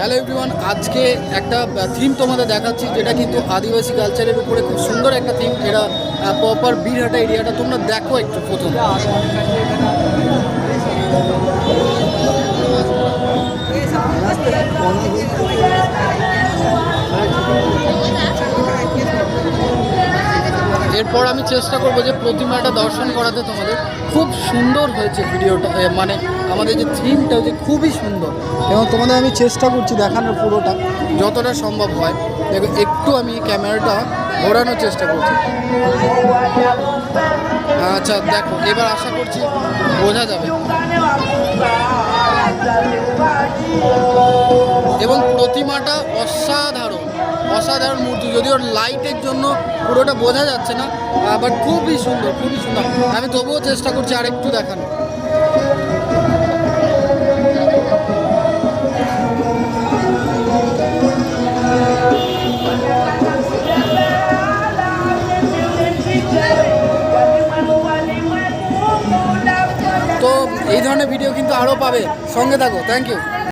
Hello everyone আজকে একটা theme তোমাদের দেখাচ্ছি, যেটা কিন্তু আদিবাসী কালচারের উপরে খুব সুন্দর একটা থিম এটা প্রপার বীরহাটা এরিয়াটা তোমরা দেখো একটু প্রথম। এরপর আমি চেষ্টা করব যে প্রতিমাটা দর্শন করাতে তোমাদের। খুব সুন্দর হয়েছে ভিডিওটা মানে আমাদের যে থিমটা হচ্ছে খুবই সুন্দর। এবং তোমাদের আমি চেষ্টা করছি দেখানোর পুরোটা, যতটা সম্ভব হয়। দেখো, একটু আমি ক্যামেরাটা ঘোরানোর চেষ্টা করছি। আচ্ছা দেখো, এবার আশা করছি বোঝা যাবে। এবং প্রতিমাটা অসাধারণ অসাধারণ মূর্তি। যদিও লাইটের জন্য পুরোটা বোঝা যাচ্ছে না বাট খুবই সুন্দর খুবই সুন্দর। আমি তবুও চেষ্টা করছি আর একটু দেখানো তো এই ধরনের ভিডিও কিন্তু আরও পাবে। সঙ্গে থাকো থ্যাংক ইউ